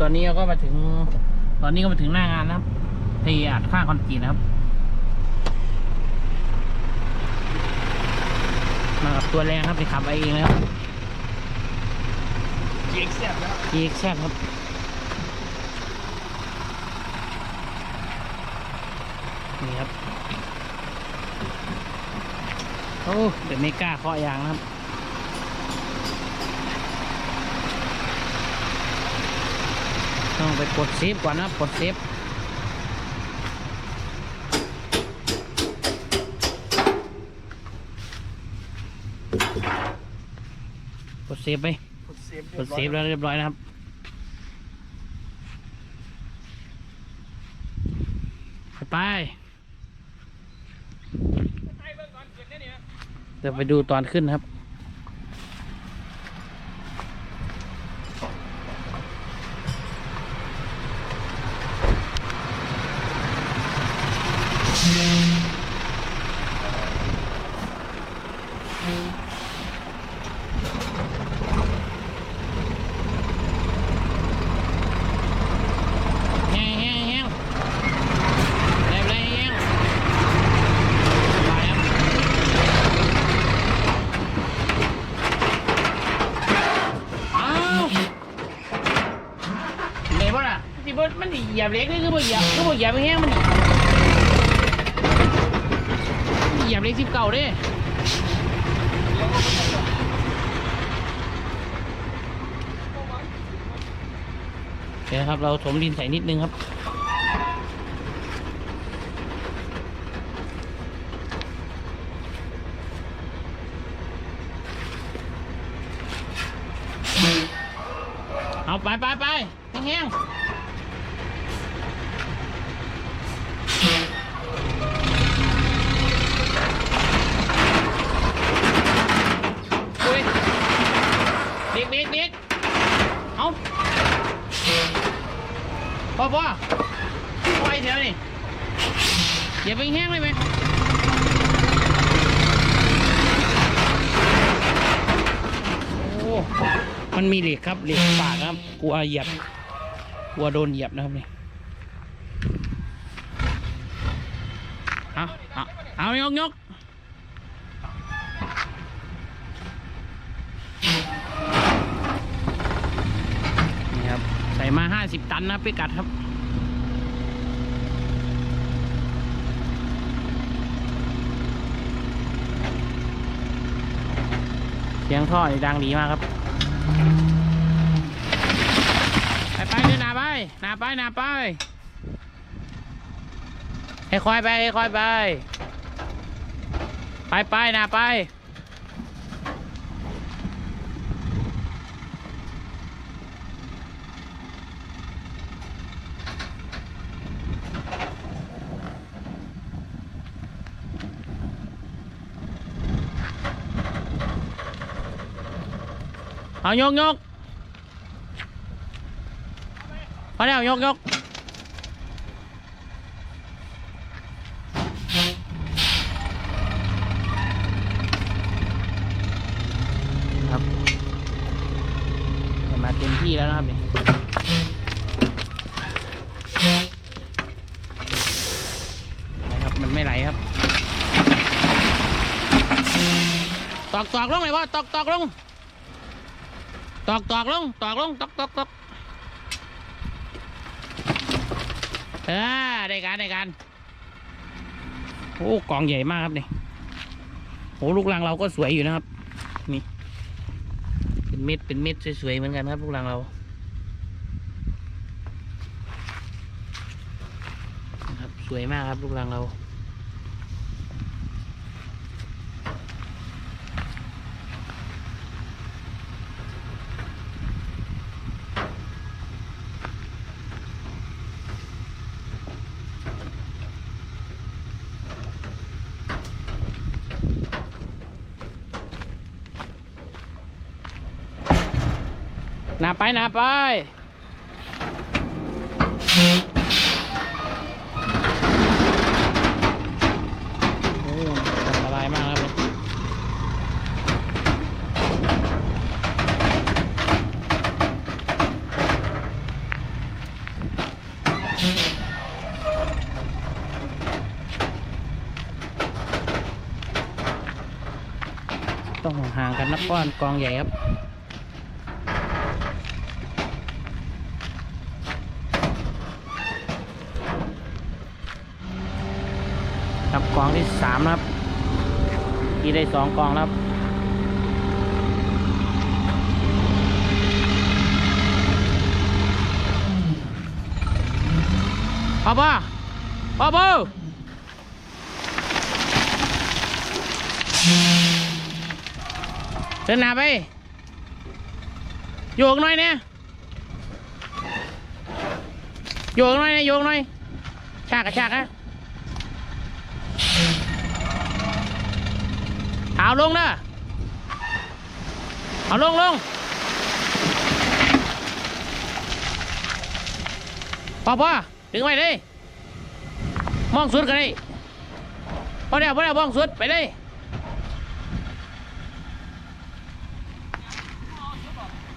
ตอนนี้เราก็มาถึง ตอนนี้ก็มาถึงหน้างานนะครับเทอัดข้างคอนกรีตนะครับมากับตัวแรงครับไปขับไอเองนะครับเจ๊กแซ่บแล้ว GX ครับนี่ครับ โอ้เดี๋ยวไม่กล้าเคาะยางนะครับ ต้องไปกดเซฟก่อนนะกดเซฟกดเซฟไปกดเซฟกดเซฟแล้วเรียบร้อยนะครับไปเดี๋ยวไปดูตอนขึ้นครับ แห้งแห้งแห้งเร็วเลยแห้งมาครับอ้าวไหนบ่ล่ะที่บ่มันสิเห ยบเล็กนี่คือบ่เหยียบคือบ่เหยียบแห้งมันเหยียบเล็กสิบเก่าเด้โอเคครับเราถมดินใส่นิดนึงครับ เอาไปไปไปแห้งๆอุ้ยเด็กเด็กเด็กเอาพ่อพ่อพ่อไอ้เดี๋ยวนี่ ไปแห้งเลยไหมโอ้มันมีเหล็กครับเหล็กปากครับกลัวเหยียบกลัวโดนเหยียบนะครับนี่เอาเอาเอายกยกนี่ครับใส่มาห้าสิบตันนะพิกัดครับ เสียงท่อนี่ดังดีมากครับ ไปไปเดินหน้าไปหน้าไปหน้าไป ให้คอยไปให้คอยไป ไปไปหน้าไป เอายกยกพอแล้วยกยกครับมาเต็มที่แล้วนะครับนี่นะครับ มันไม่ไหลครับ ตอกตอกลงเลยว่าตอกตอกลง ตอกตอกลงตอกลงตอกตอกตอกเออได้การได้การโอ้กองใหญ่มากครับนี่โอ้ลูกรังเราก็สวยอยู่นะครับนี่เป็นเม็ดเป็นเม็ดสวยๆเหมือนกันครับลูกรังเราครับสวยมากครับลูกรังเรา หนาไปหนาไปโอ้อันตรายมากครับต้องห่างกันนับก้อนกองใหญ่ครับ กองที่สามครับที่ได้สองกองแล้วครับพ่อพ่อพ่อพ่อเดินหน้าไปโยกหน่อยเนี่ยโยกหน่อยเนี่ยโยกหน่อย ชากกระชากนะ เอาลงนะเอาลงลงพอพอถึงไปเลยมองสุดกันเลยพอเดี๋ยวพอเดี๋ยวมองสุดไปเลย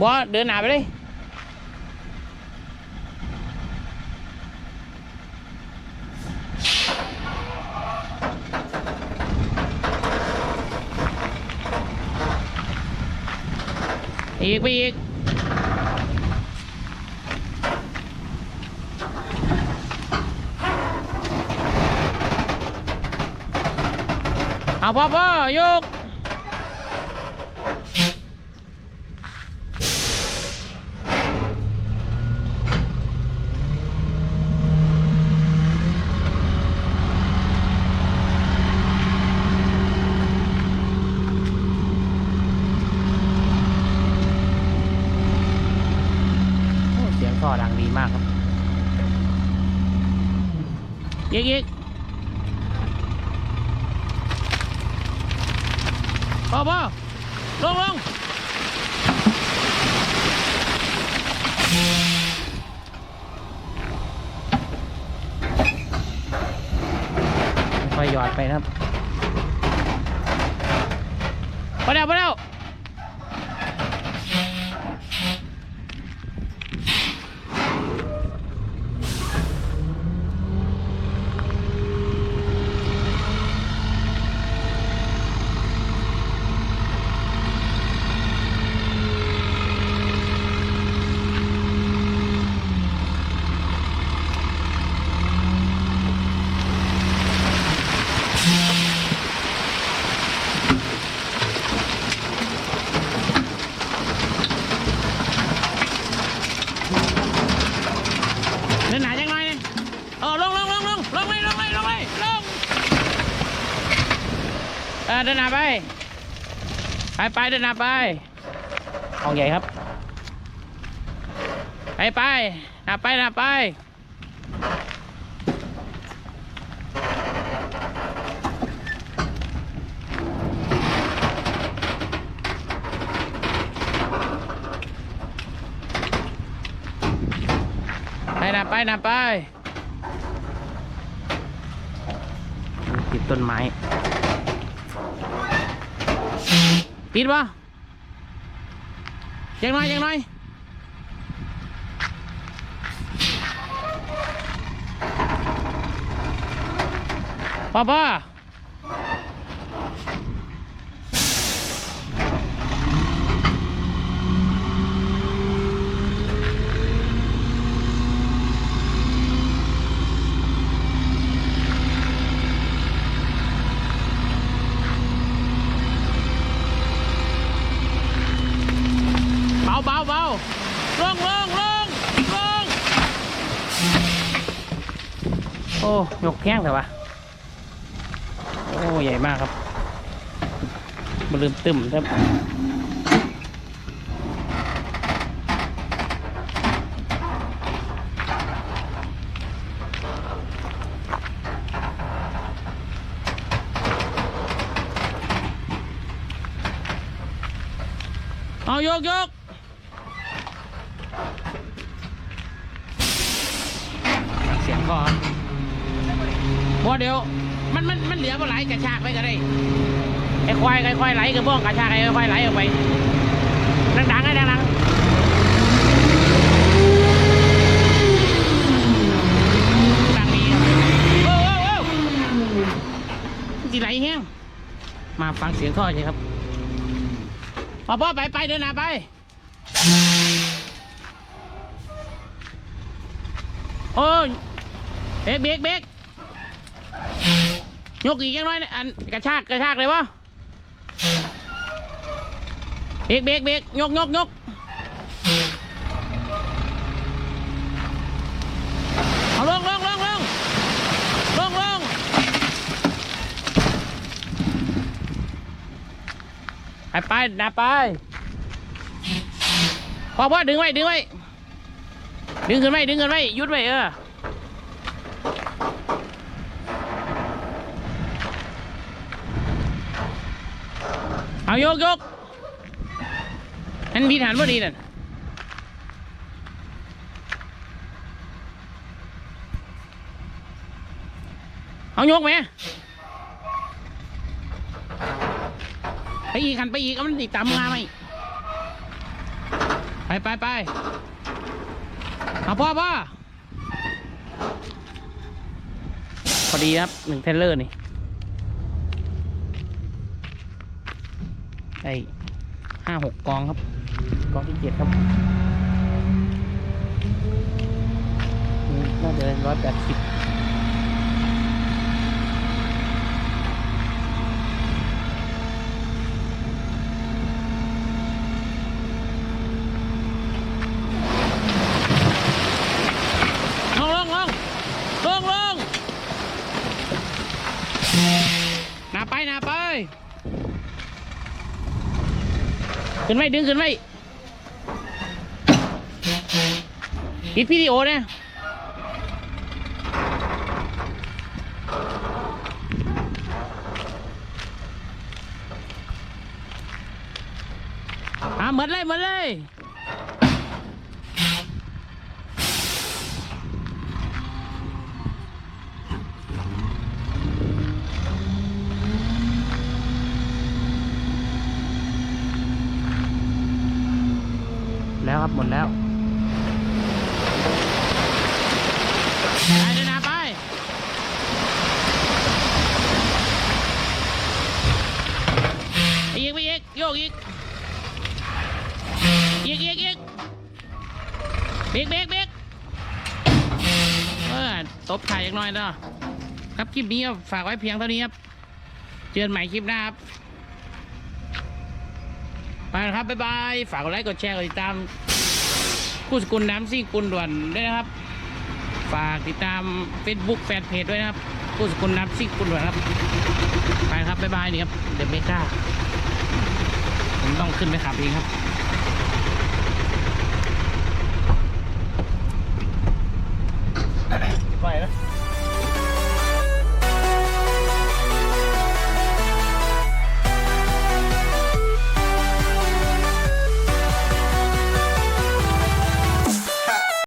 บอเดินหน้าไปเลย อีกไปอีกเอาพ่อพ่อยกโอ้เสียงท่อดังดีมากครับ อีกพ่อพอลงลงค่อยหยอดไปนะครับไปแล้วไปแล้วเดินหนาจังหน่อยนึงเออลงลงลงลงลงเลยลงเลยลงเลยลง เออเดินหน้าไป ไปไปเดินหน้าไปห้องใหญ่ครับ ไปไปหน้าไปหน้าไปไปหนาไปหนาไปติดต้นไม้ ติดปะยังน้อยยังน้อยพ่อพ่อาเบาเบาลงลงลงลงโอ้ยกแข้งแต่ว่าโอ้ใหญ่มากครับมันลืมตึมครับเอายกยก เสียงก่อนพอเดี๋ยวมันมันมันเหลือมาไหลกระชากไปก็ได้ไอ้ควายไอ้ควายไหลกระบ้องกระชากไอ้ควายไหลออกไปดังๆไอ้ดังๆดังดีโอ้โอ้โอ้จีไหลแห้งมาฟังเสียงท่อใช่ครับพอพ่อไปไปเดินหน้าไป โอ้ยเบรกเบรกเบรกยกอีกยังน้อยนะอันกระชากกระชากเลยวะเบรกเบรกเบรกยกยกยกเอาลงลงลงลงลงลงไปไปหนาไปพอพอดึงไว้ดึงไว้ ดึงขึ้นไว้ดึงขึ้นไว้ยุดไว้เออเอายกยกนั่นมีฐานพอดีนั่นเอายกไหมไปอีกขันไปอีกมันติดตามมาไหมไปไปไป เอาพ่อพ่อพอดีครับหนึ่งเทนเลอร์นี่ไอห้าหกกองครับ กองที่เจ็ดครับนี่น่าจะร้อยแปดสิบลงลงลงลงลงหนา ไปหนาไป ขึ้นไว้ดึงขึ้นไว้ปิดวิดีโอเนี่ยอ่าเหมือนเลยเหมือนเลย แล้วครับ หมดแล้วไปเดินหน้าไป อีกไปอีกโยกอีก อีกอีกอีกเบรกเบรกเบรกเออตบถ่ายอีกหน่อยเนาะครับคลิปนี้ฝากไว้เพียงเท่านี้ครับ เจอกันใหม่คลิปหน้าครับไปแล้วครับ บ๊ายบาย ฝากกดไลค์ กดแชร์ กดติดตาม ผู้สกุลน้ำซิ่งปุลด่วนด้วยนะครับ ฝากติดตาม Facebook แฟนเพจด้วยนะครับ ผู้สกุลน้ำซิ่งปุลด่วนครับ ไปครับบ๊ายบายนี่ครับเดอะเมกาผมต้องขึ้นไปขับเองครับ